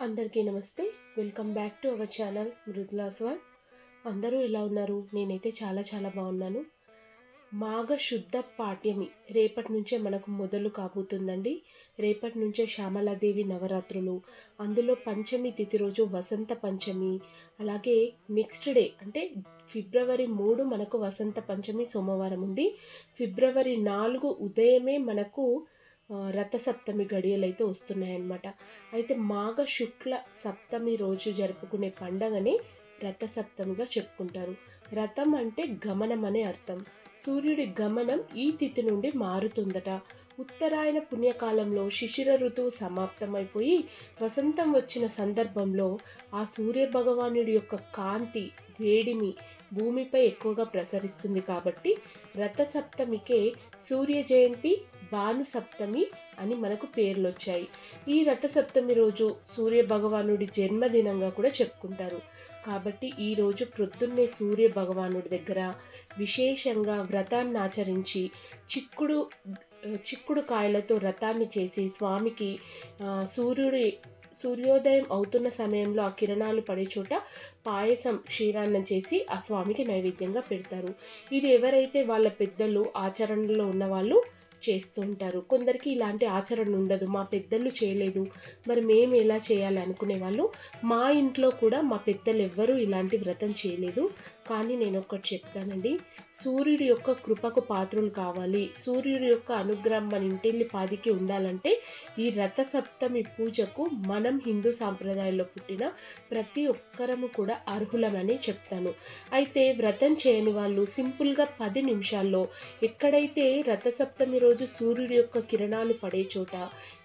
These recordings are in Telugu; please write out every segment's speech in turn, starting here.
అందరికీ నమస్తే. Welcome back to our channel మృదులాస్వాల్ అందరూ ఎలా ఉన్నారు? నేనైతే చాలా చాలా బాగున్నాను. మాఘ శుద్ధ పాఠ్యమి రేపటి నుంచే మనకు మొదలు కాబోతుందండి. రేపటి నుంచే శ్యామలాదేవి నవరాత్రులు అందులో పంచమి తిథి రోజు వసంత పంచమి అలాగే నెక్స్ట్ డే అంటే ఫిబ్రవరి మూడు మనకు వసంత పంచమి సోమవారం ఉంది. ఫిబ్రవరి నాలుగు ఉదయమే మనకు రథసప్తమి గడియలు అయితే వస్తున్నాయన్నమాట. అయితే మాఘ శుక్ల సప్తమి రోజు జరుపుకునే పండగని రథసప్తమిగా చెప్పుకుంటారు. రథం అంటే గమనం అనే అర్థం. సూర్యుడి గమనం ఈ తిథి నుండి మారుతుందట. ఉత్తరాయణ పుణ్యకాలంలో శిశిర ఋతువు సమాప్తమైపోయి వసంతం వచ్చిన సందర్భంలో ఆ సూర్య భగవానుడి యొక్క కాంతి వేడిమి భూమిపై ఎక్కువగా ప్రసరిస్తుంది కాబట్టి రథసప్తమికే సూర్య జయంతి భాను సప్తమి అని మనకు పేర్లు వచ్చాయి ఈ రథసప్తమి రోజు సూర్య భగవానుడి జన్మదినంగా కూడా చెప్పుకుంటారు. కాబట్టి ఈ రోజు ప్రొద్దున్నే సూర్య భగవానుడి దగ్గర విశేషంగా వ్రతాన్ని ఆచరించి చిక్కుడు చిక్కుడు కాయలతో రథాన్ని చేసి స్వామికి సూర్యుడి సూర్యోదయం అవుతున్న సమయంలో ఆ కిరణాలు పడే చోట పాయసం క్షీరాన్నం చేసి ఆ స్వామికి నైవేద్యంగా పెడతారు. ఇది ఎవరైతే వాళ్ళ పెద్దలు ఆచరణలో ఉన్న చేస్తుంటారు. చేస్తూ ఉంటారు కొందరికి ఇలాంటి ఆచరణ ఉండదు. మా పెద్దలు చేయలేదు. మరి మేము ఎలా చేయాలి అనుకునే వాళ్ళు మా ఇంట్లో కూడా మా పెద్దలు ఎవ్వరూ ఇలాంటి వ్రతం చేయలేదు. కానీ నేను ఒకటి చెప్తానండి. సూర్యుడి యొక్క కృపకు పాత్రులు కావాలి. సూర్యుడి యొక్క అనుగ్రహం మన ఇంటిల్లి పాదికి ఉండాలంటే ఈ రథ సప్తమి పూజకు మనం హిందూ సాంప్రదాయంలో పుట్టిన ప్రతి ఒక్కరము కూడా అర్హులమని చెప్తాను. అయితే వ్రతం చేయని వాళ్ళు సింపుల్గా పది నిమిషాల్లో ఎక్కడైతే రథసప్తమి రోజు సూర్యుడి యొక్క కిరణాలు పడే చోట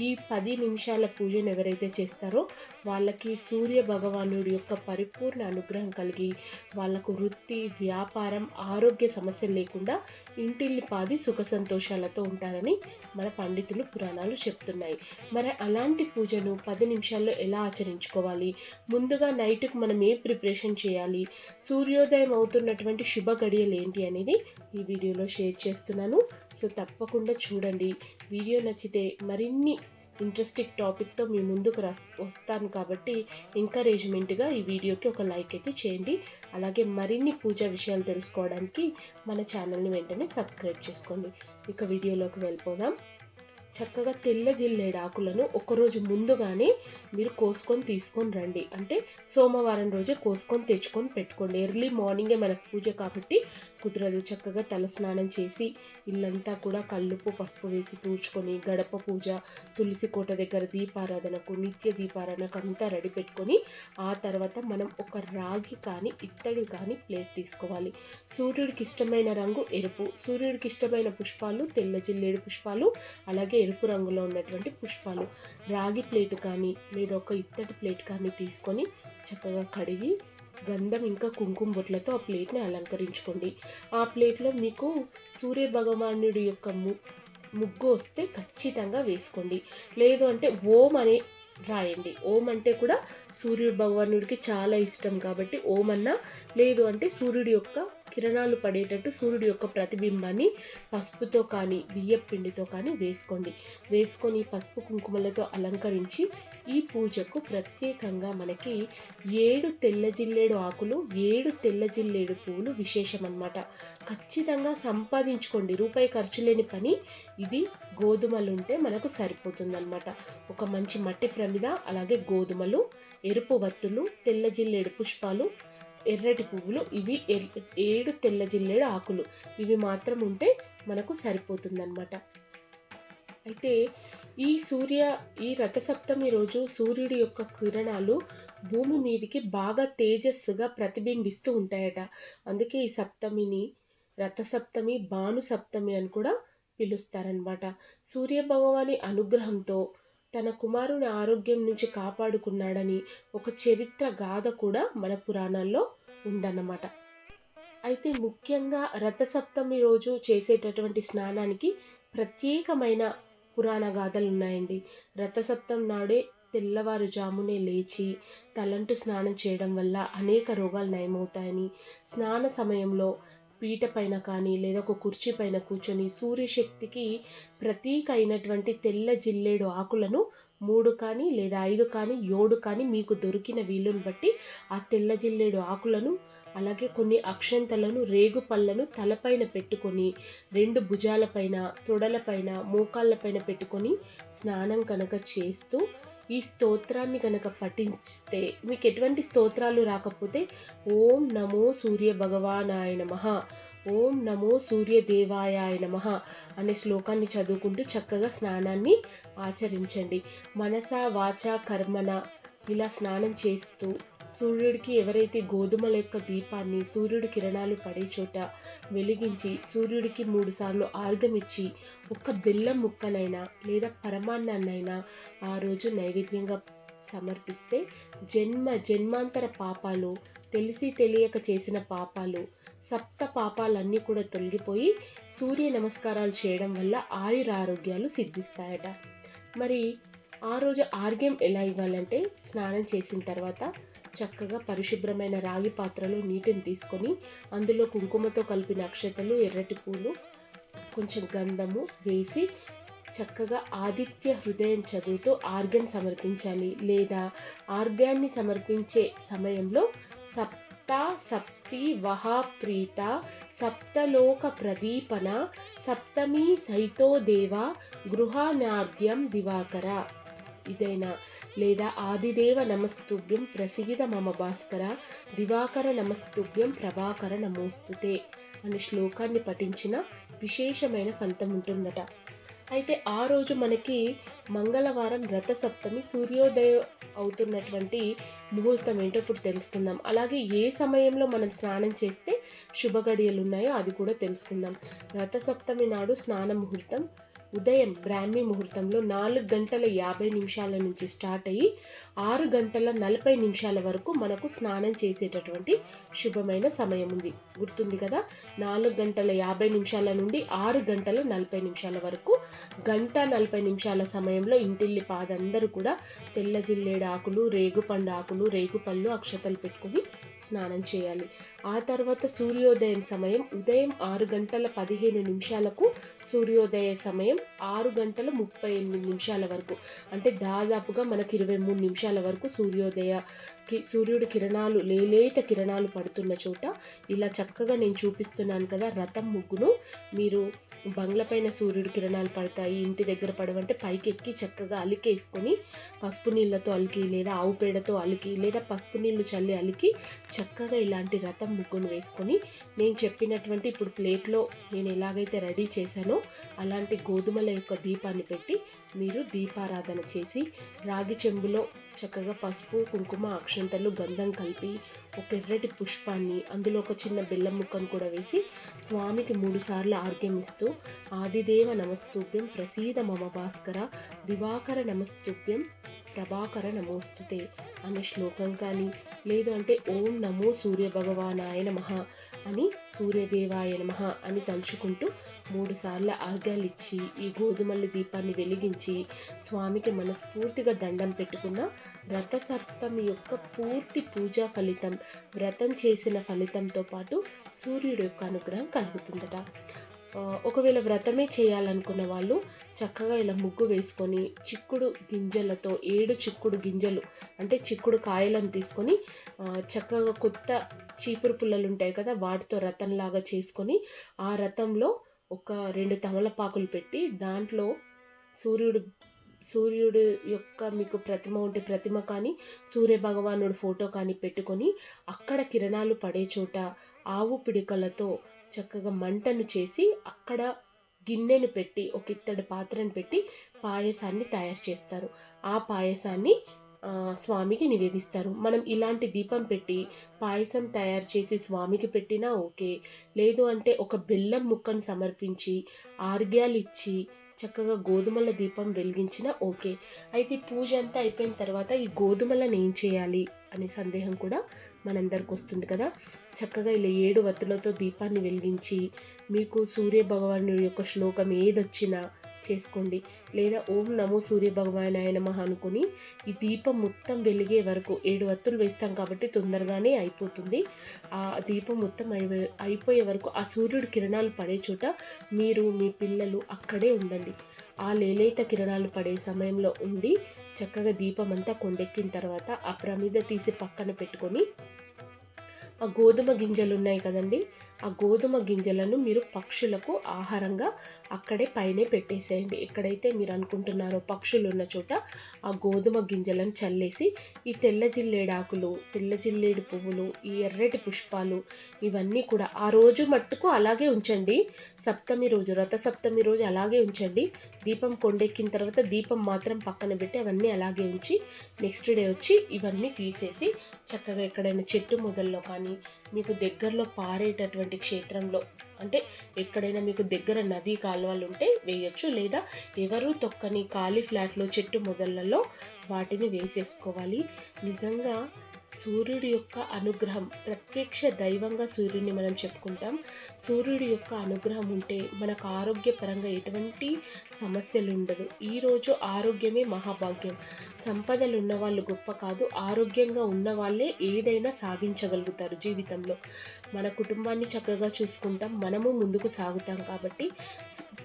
ఈ పది నిమిషాల పూజను ఎవరైతే చేస్తారో వాళ్ళకి సూర్య భగవానుడి యొక్క పరిపూర్ణ అనుగ్రహం కలిగి వాళ్ళకు వృత్తి వ్యాపారం ఆరోగ్య సమస్యలు లేకుండా ఇంటిల్లి పాది సుఖ సంతోషాలతో ఉంటారని మన పండితులు పురాణాలు చెప్తున్నాయి. మరి అలాంటి పూజను పది నిమిషాల్లో ఎలా ఆచరించుకోవాలి? ముందుగా నైట్కి మనం ఏ ప్రిపరేషన్ చేయాలి? సూర్యోదయం అవుతున్నటువంటి శుభ గడియలు ఏంటి అనేది ఈ వీడియోలో షేర్ చేస్తున్నాను. సో తప్పకుండా చూడండి. వీడియో నచ్చితే మరిన్ని ఇంట్రెస్టింగ్ టాపిక్తో మీ ముందుకు వస్తాను కాబట్టి ఎంకరేజ్మెంట్గా ఈ వీడియోకి ఒక లైక్ అయితే చేయండి. అలాగే మరిన్ని పూజా విషయాలు తెలుసుకోవడానికి మన ఛానల్ని వెంటనే సబ్స్క్రైబ్ చేసుకోండి. ఇక వీడియోలోకి వెళ్ళిపోదాం. చక్కగా తెల్ల జిల్లేడు ఆకులను ఒకరోజు ముందుగానే మీరు కోసుకొని తీసుకొని రండి. అంటే సోమవారం రోజే కోసుకొని తెచ్చుకొని పెట్టుకోండి. ఎర్లీ మార్నింగే మనకు పూజ కాబట్టి కుదరదు. చక్కగా తలస్నానం చేసి ఇల్లంతా కూడా కల్లుపు పసుపు వేసి తూర్చుకొని గడప పూజ తులసి కోట దగ్గర దీపారాధనకు నిత్య దీపారాధనకు అంతా రెడీ పెట్టుకొని ఆ తర్వాత మనం ఒక రాగి కానీ ఇత్తడి కానీ ప్లేట్ తీసుకోవాలి. సూర్యుడికి ఇష్టమైన రంగు ఎరుపు. సూర్యుడికి ఇష్టమైన పుష్పాలు తెల్ల జిల్లేడు పుష్పాలు అలాగే ఎరుపు రంగులో ఉన్నటువంటి పుష్పాలు. రాగి ప్లేట్ కానీ లేదా ఒక ఇత్తడి ప్లేట్ కానీ తీసుకొని చక్కగా కడిగి గంధం ఇంకా కుంకుమ బొట్లతో ఆ ప్లేట్ని అలంకరించుకోండి. ఆ ప్లేట్లో మీకు సూర్య భగవానుడి యొక్క ము ముగ్గు వస్తే ఖచ్చితంగా వేసుకోండి. లేదు అంటే ఓం అనే రాయండి. ఓం అంటే కూడా సూర్యుడు భగవానుడికి చాలా ఇష్టం కాబట్టి ఓం అన్నా లేదు అంటే సూర్యుడి యొక్క కిరణాలు పడేటట్టు సూర్యుడి యొక్క ప్రతిబింబాన్ని పసుపుతో కానీ బియ్యం పిండితో కానీ వేసుకోండి. వేసుకొని పసుపు కుంకుమలతో అలంకరించి ఈ పూజకు ప్రత్యేకంగా మనకి ఏడు తెల్ల జిల్లేడు ఆకులు ఏడు తెల్ల జిల్లేడు పువ్వులు విశేషం అనమాట ఖచ్చితంగా సంపాదించుకోండి. రూపాయి ఖర్చు లేని పని. ఇది గోధుమలు ఉంటే మనకు సరిపోతుందన్నమాట. ఒక మంచి మట్టి ప్రమిద అలాగే గోధుమలు ఎరుపు వత్తులు తెల్ల జిల్లేడు పుష్పాలు ఎర్రటి పువ్వులు. ఇవి ఏడు తెల్ల జిల్లేడు ఆకులు. ఇవి మాత్రం ఉంటే మనకు సరిపోతుందన్నమాట. అయితే ఈ సూర్య ఈ రథసప్తమి రోజు సూర్యుడి యొక్క కిరణాలు భూమి మీదికి బాగా తేజస్సుగా ప్రతిబింబిస్తూ ఉంటాయట. అందుకే ఈ సప్తమిని రథసప్తమి భాను సప్తమి అని కూడా పిలుస్తారనమాట సూర్య భగవాని అనుగ్రహంతో తన కుమారుని ఆరోగ్యం నుంచి కాపాడుకున్నాడని ఒక చరిత్ర గాథ కూడా మన పురాణాల్లో ఉందన్నమాట. అయితే ముఖ్యంగా రథసప్తమి రోజు చేసేటటువంటి స్నానానికి ప్రత్యేకమైన పురాణ గాథలు ఉన్నాయండి రథసప్తం నాడే తెల్లవారుజామునే లేచి తలంటు స్నానం చేయడం వల్ల అనేక రోగాలు నయమవుతాయని స్నాన సమయంలో పీట పైన కానీ లేదా ఒక కుర్చీ పైన కూర్చొని సూర్యశక్తికి ప్రతీక అయినటువంటి తెల్ల జిల్లేడు ఆకులను మూడు కానీ లేదా ఐదు కానీ ఏడు కానీ మీకు దొరికిన వీలును బట్టి ఆ తెల్ల జిల్లేడు ఆకులను అలాగే కొన్ని అక్షంతలను రేగు పళ్ళను తలపైన పెట్టుకొని రెండు భుజాలపైన తొడలపైన మోకాళ్ళపైన పెట్టుకొని స్నానం కనుక చేస్తూ ఈ స్తోత్రాన్ని కనుక పఠిస్తే మీకు ఎటువంటి స్తోత్రాలు రాకపోతే ఓం నమో సూర్య భగవానాయ నమః. ఓం నమో సూర్యదేవాయ నమః అనే శ్లోకాన్ని చదువుకుంటూ చక్కగా స్నానాన్ని ఆచరించండి. మనస వాచ కర్మన ఇలా స్నానం చేస్తూ సూర్యుడికి ఎవరైతే గోధుమల యొక్క దీపాన్ని సూర్యుడి కిరణాలు పడే చోట వెలిగించి సూర్యుడికి మూడుసార్లు ఆర్గమిచ్చి ఒక్క బెల్లం ముక్కనైనా లేదా పరమాన్నాన్నైనా ఆ రోజు నైవేద్యంగా సమర్పిస్తే జన్మ జన్మాంతర పాపాలు తెలిసి తెలియక చేసిన పాపాలు సప్త పాపాలన్నీ కూడా తొలగిపోయి సూర్య నమస్కారాలు చేయడం వల్ల ఆయుర ఆరోగ్యాలు సిద్ధిస్తాయట. మరి ఆ రోజు ఆర్గ్యం ఎలా ఇవ్వాలంటే స్నానం చేసిన తర్వాత చక్కగా పరిశుభ్రమైన రాగి పాత్రలో నీటిని తీసుకొని అందులో కుంకుమతో కలిపిన అక్షతలు ఎర్రటి పూలు కొంచెం గంధము వేసి చక్కగా ఆదిత్య హృదయం చదువుతూ ఆర్గ్యం సమర్పించాలి. లేదా ఆర్గాన్ని సమర్పించే సమయంలో సప్త సప్తి వహాప్రీత సప్తలోక ప్రదీపన సప్తమీ సైతో దేవ గృహానార్గ్యం దివాకర. ఇదైనా? లేదా ఆదిదేవ నమస్తుభ్యం ప్రసిగిద మమ భాస్కర దివాకర నమస్తుభ్యం ప్రభాకర నమోస్తుతే. అనే శ్లోకాన్ని పఠించిన విశేషమైన ఫలితం ఉంటుందట. అయితే ఆ రోజు మనకి మంగళవారం రథ సప్తమి సూర్యోదయం అవుతున్నటువంటి ముహూర్తం ఏంటో ఇప్పుడు తెలుసుకుందాం. అలాగే ఏ సమయంలో మనం స్నానం చేస్తే శుభగడియలు ఉన్నాయో అది కూడా తెలుసుకుందాం. రథ సప్తమి నాడు స్నాన ముహూర్తం ఉదయం బ్రాహ్మీ ముహూర్తంలో నాలుగు గంటల యాభై నిమిషాల నుంచి స్టార్ట్ అయ్యి ఆరు గంటల నలభై నిమిషాల వరకు మనకు స్నానం చేసేటటువంటి శుభమైన సమయం ఉంది. గుర్తుంది కదా? నాలుగు గంటల యాభై నిమిషాల నుండి ఆరు గంటల నలభై నిమిషాల వరకు గంట నలభై నిమిషాల సమయంలో ఇంటిల్లి పాదందరూ కూడా తెల్ల జిల్లేడు ఆకులు రేగుపండు ఆకులు రేగుపళ్ళు అక్షతలు పెట్టుకుని స్నానం చేయాలి. ఆ తర్వాత సూర్యోదయం సమయం ఉదయం ఆరు గంటల పదిహేను నిమిషాలకు సూర్యోదయ సమయం ఆరు గంటల ముప్పై ఎనిమిది నిమిషాల వరకు. అంటే దాదాపుగా మనకి ఇరవై మూడు నిమిషాల వరకు సూర్యోదయ కి సూర్యుడి కిరణాలు లేలేత కిరణాలు పడుతున్న చోట ఇలా చక్కగా నేను చూపిస్తున్నాను కదా రథం ముగ్గును. మీరు బంగ్ల పైన సూర్యుడి కిరణాలు పడతాయి ఇంటి దగ్గర పడవంటే పైకి ఎక్కి చక్కగా అలికేసుకొని పసుపు నీళ్ళతో అలికి లేదా ఆవు పేడతో అలికి లేదా పసుపు నీళ్ళు చల్లి అలికి చక్కగా ఇలాంటి రథం ముగ్గును వేసుకొని నేను చెప్పినటువంటి ఇప్పుడు ప్లేట్లో నేను ఎలాగైతే రెడీ చేశానో అలాంటి గోధుమల యొక్క దీపాన్ని పెట్టి మీరు దీపారాధన చేసి రాగి చెంబులో చక్కగా పసుపు కుంకుమ అక్షంతలు గంధం కలిపి ఒక ఎర్రటి పుష్పాన్ని అందులో ఒక చిన్న బెల్లం ముక్కను కూడా వేసి స్వామికి మూడుసార్లు ఆర్గ్యమిస్తూ ఆదిదేవ నమస్తూప్యం ప్రసీద మమ భాస్కర దివాకర నమస్తూప్యం ప్రభాకర నమోస్తుతే. అనే శ్లోకం కానీ లేదు అంటే ఓం నమో సూర్య భగవానాయ నమః అని సూర్యదేవాయ నమః అని తలుచుకుంటూ మూడుసార్లు ఆర్గాలు ఇచ్చి ఈ గోధుమల దీపాన్ని వెలిగించి స్వామికి మనస్ఫూర్తిగా దండం పెట్టుకున్న వ్రత రథసప్తమి యొక్క పూర్తి పూజా ఫలితం వ్రతం చేసిన ఫలితంతో పాటు సూర్యుడు యొక్క అనుగ్రహం కలుగుతుందట. ఒకవేళ వ్రతమే చేయాలనుకున్న వాళ్ళు చక్కగా ఇలా ముగ్గు వేసుకొని చిక్కుడు గింజలతో ఏడు చిక్కుడు గింజలు అంటే చిక్కుడు కాయలను తీసుకొని చక్కగా కొత్త చీపురు పుల్లలు ఉంటాయి కదా వాటితో రథంలాగా చేసుకొని ఆ రథంలో ఒక రెండు తమలపాకులు పెట్టి దాంట్లో సూర్యుడు సూర్యుడు యొక్క మీకు ప్రతిమ ఉంటే ప్రతిమ కానీ సూర్య భగవానుడు ఫోటో కానీ పెట్టుకొని అక్కడ కిరణాలు పడే చోట ఆవు పిడికలతో చక్కగా మంటను చేసి అక్కడ గిన్నెను పెట్టి ఒక ఇత్తడి పాత్రను పెట్టి పాయసాన్ని తయారు చేస్తారు. ఆ పాయసాన్ని స్వామికి నివేదిస్తారు. మనం ఇలాంటి దీపం పెట్టి పాయసం తయారు చేసి స్వామికి పెట్టినా ఓకే. లేదు అంటే ఒక బెల్లం ముక్కను సమర్పించి ఆర్గ్యాలు ఇచ్చి చక్కగా గోధుమల దీపం వెలిగించినా ఓకే. అయితే పూజ అంతా అయిపోయిన తర్వాత ఈ గోధుమలను ఏం చేయాలి అనే సందేహం కూడా మనందరికి వస్తుంది కదా. చక్కగా ఇలా ఏడు వత్తులతో దీపాన్ని వెలిగించి మీకు సూర్య భగవానుడి యొక్క శ్లోకం ఏదొచ్చినా చేసుకోండి. లేదా ఓం నమో సూర్య ఆయన మహా అనుకుని ఈ దీపం మొత్తం వెలిగే వరకు ఏడు వత్తులు వేస్తాం కాబట్టి తొందరగానే అయిపోతుంది. ఆ దీపం మొత్తం అయి- అయిపోయే వరకు ఆ సూర్యుడి కిరణాలు పడే చోట మీరు మీ పిల్లలు అక్కడే ఉండండి. ఆ లేలేత కిరణాలు పడే సమయంలో ఉండి చక్కగా దీపం అంతా కొండెక్కిన తర్వాత ఆ ప్రమిద తీసి పక్కన పెట్టుకొని ఆ గోధుమ గింజలు ఉన్నాయి కదండి ఆ గోధుమ గింజలను మీరు పక్షులకు ఆహారంగా అక్కడే పైనే పెట్టేసేయండి. ఎక్కడైతే మీరు అనుకుంటున్నారో పక్షులు ఉన్న చోట ఆ గోధుమ గింజలను చల్లేసి ఈ తెల్ల జిల్లేడాకులు తెల్ల జిల్లేడు పువ్వులు ఈ ఎర్రటి పుష్పాలు ఇవన్నీ కూడా ఆ రోజు మట్టుకు అలాగే ఉంచండి. సప్తమి రోజు రథ సప్తమి రోజు అలాగే ఉంచండి. దీపం కొండెక్కిన తర్వాత దీపం మాత్రం పక్కన పెట్టి అవన్నీ అలాగే ఉంచి నెక్స్ట్ డే వచ్చి ఇవన్నీ తీసేసి చక్కగా ఎక్కడైనా చెట్టు మొదల్లో కానీ మీకు దగ్గరలో పారేటటువంటి క్షేత్రంలో అంటే ఎక్కడైనా మీకు దగ్గర నదీ కాలువలు ఉంటే వేయొచ్చు. లేదా ఎవరు తొక్కని ఖాళీ ఫ్లాట్లో చెట్టు మొదళ్ళలో వాటిని వేసేసుకోవాలి. నిజంగా సూర్యుడి యొక్క అనుగ్రహం ప్రత్యక్ష దైవంగా సూర్యుడిని మనం చెప్పుకుంటాం. సూర్యుడి యొక్క అనుగ్రహం ఉంటే మనకు ఆరోగ్యపరంగా ఎటువంటి సమస్యలు ఉండదు. ఈరోజు ఆరోగ్యమే మహాభాగ్యం. సంపదలు ఉన్నవాళ్ళు గొప్ప కాదు ఆరోగ్యంగా ఉన్నవాళ్ళే ఏదైనా సాధించగలుగుతారు జీవితంలో. మన కుటుంబాన్ని చక్కగా చూసుకుంటాం మనము ముందుకు సాగుతాం కాబట్టి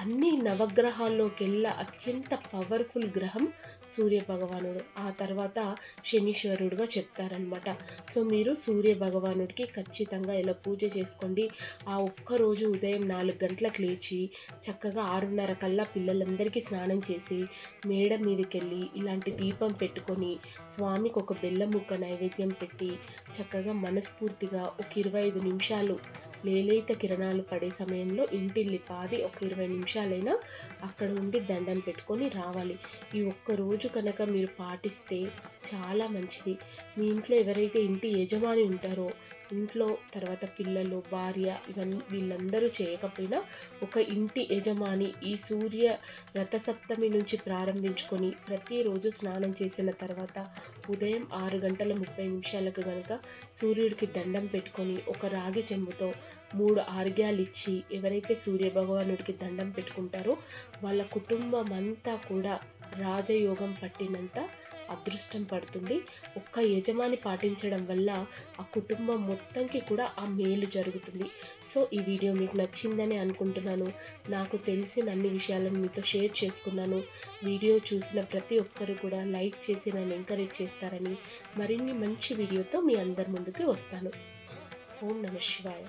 అన్ని నవగ్రహాల్లోకెల్లా అత్యంత పవర్ఫుల్ గ్రహం సూర్య భగవానుడు ఆ తర్వాత శనీశ్వరుడుగా చెప్తారనమాట సో మీరు సూర్య భగవానుడికి ఖచ్చితంగా ఇలా పూజ చేసుకోండి. ఆ ఒక్క రోజు ఉదయం నాలుగు గంటలకు లేచి చక్కగా ఆరున్నర కల్లా పిల్లలందరికీ స్నానం చేసి మేడ మీదకి వెళ్ళి ఇలాంటి దీపం పెట్టుకొని స్వామికి ఒక బెల్లం ముక్క నైవేద్యం పెట్టి చక్కగా మనస్ఫూర్తిగా ఒక ఇరవై ఐదు నిమిషాలు లేలేత కిరణాలు పడే సమయంలో ఇంటిల్లి పాది ఒక ఇరవై నిమిషాలైనా అక్కడ ఉండి దండం పెట్టుకొని రావాలి. ఈ ఒక్క రోజు కనుక మీరు పాటిస్తే చాలా మంచిది. మీ ఇంట్లో ఎవరైతే ఇంటి యజమాని ఉంటారో ఇంట్లో తర్వాత పిల్లలు భార్య ఇవన్నీ వీళ్ళందరూ చేయకపోయినా ఒక ఇంటి యజమాని ఈ సూర్య రథసప్తమి నుంచి ప్రారంభించుకొని ప్రతిరోజు స్నానం చేసిన తర్వాత ఉదయం ఆరు గంటల ముప్పై నిమిషాలకు కనుక సూర్యుడికి దండం పెట్టుకొని ఒక రాగి చెంబుతో మూడు ఆర్గ్యాలు ఇచ్చి ఎవరైతే సూర్య భగవానుడికి దండం పెట్టుకుంటారో వాళ్ళ కుటుంబం అంతా కూడా రాజయోగం పట్టినంత అదృష్టం పడుతుంది. ఒక్క యజమాని పాటించడం వల్ల ఆ కుటుంబం మొత్తంకి కూడా ఆ మేలు జరుగుతుంది. సో ఈ వీడియో మీకు నచ్చిందని అనుకుంటున్నాను. నాకు తెలిసిన అన్ని విషయాలను మీతో షేర్ చేసుకున్నాను. వీడియో చూసిన ప్రతి ఒక్కరు కూడా లైక్ చేసి నన్ను ఎంకరేజ్ చేస్తారని మరిన్ని మంచి వీడియోతో మీ అందరి ముందుకి వస్తాను. ఓం నమ శివాయ.